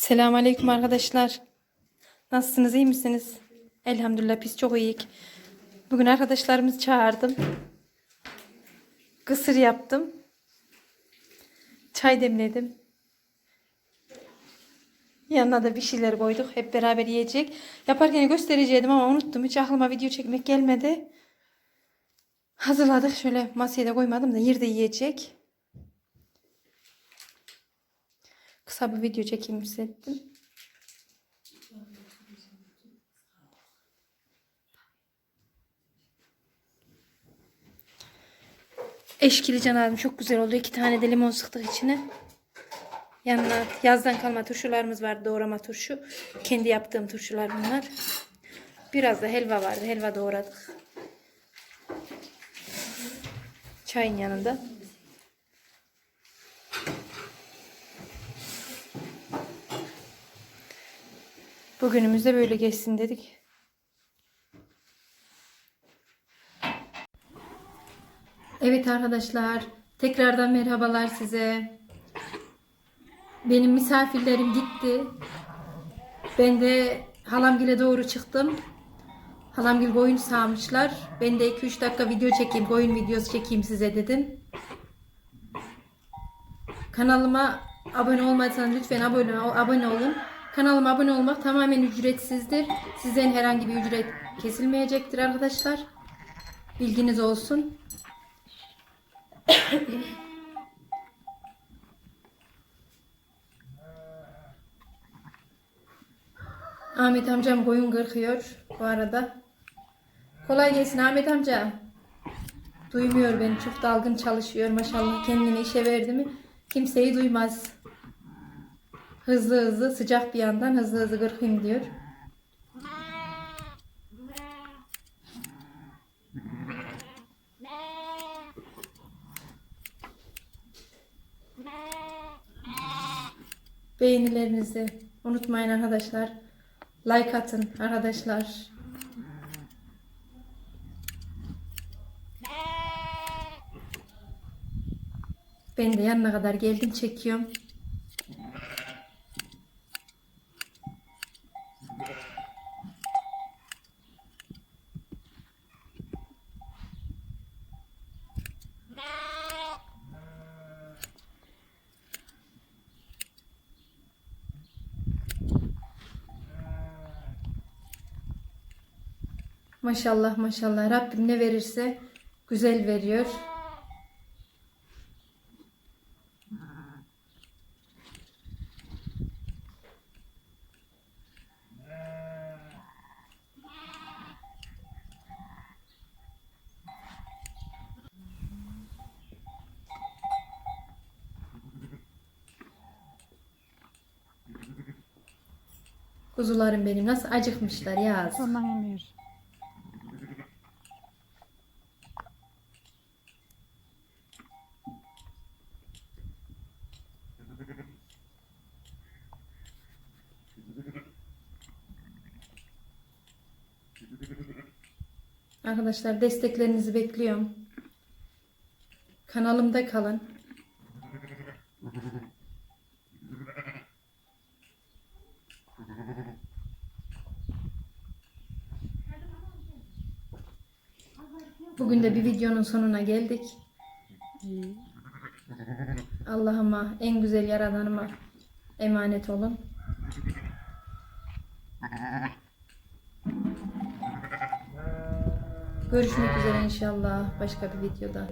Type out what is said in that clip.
Selamünaleyküm arkadaşlar. Nasılsınız, iyi misiniz? Elhamdülillah biz çok iyiyiz. Bugün arkadaşlarımızı çağırdım. Kısır yaptım. Çay demledim. Yanına da bir şeyler koyduk. Hep beraber yiyecek. Yaparken göstereceğim ama unuttum. Hiç aklıma video çekmek gelmedi. Hazırladık. Şöyle masaya da koymadım da yerde yiyecek. Kısa bir video çekeyim istedim. Eşkili canarım çok güzel oldu. İki tane de limon sıktık içine. Yanına yazdan kalma turşularımız var. Doğrama turşu. Kendi yaptığım turşular bunlar. Biraz da helva vardı. Helva doğradık. Çayın yanında. Bugünümüz de böyle geçsin dedik. Evet arkadaşlar, tekrardan merhabalar size. Benim misafirlerim gitti. Ben de halamgile doğru çıktım. Halamgil koyun sağmışlar. Ben de 2-3 dakika video çekeyim, koyun videosu çekeyim size dedim. Kanalıma abone olmadıysanız lütfen abone, abone olun. Kanalıma abone olmak tamamen ücretsizdir. Sizden herhangi bir ücret kesilmeyecektir arkadaşlar. Bilginiz olsun. Ahmet amcam koyun kırkıyor bu arada. Kolay gelsin Ahmet amca. Duymuyor beni. Çok dalgın çalışıyor maşallah. Kendini işe verdi mi kimseyi duymaz. Hızlı hızlı sıcak bir yandan hızlı hızlı kırkayım diyor. Beğenilerinizi unutmayın arkadaşlar. Like atın arkadaşlar. Ben de yanına kadar geldim çekiyorum. Maşallah maşallah Rabbim ne verirse güzel veriyor. Kuzularım benim nasıl acıkmışlar ya. Ondan yemiyor. Arkadaşlar desteklerinizi bekliyorum. Kanalımda kalın. Bugün de bir videonun sonuna geldik. Allah'ıma en güzel yaradanıma emanet olun. Görüşmek üzere inşallah başka bir videoda.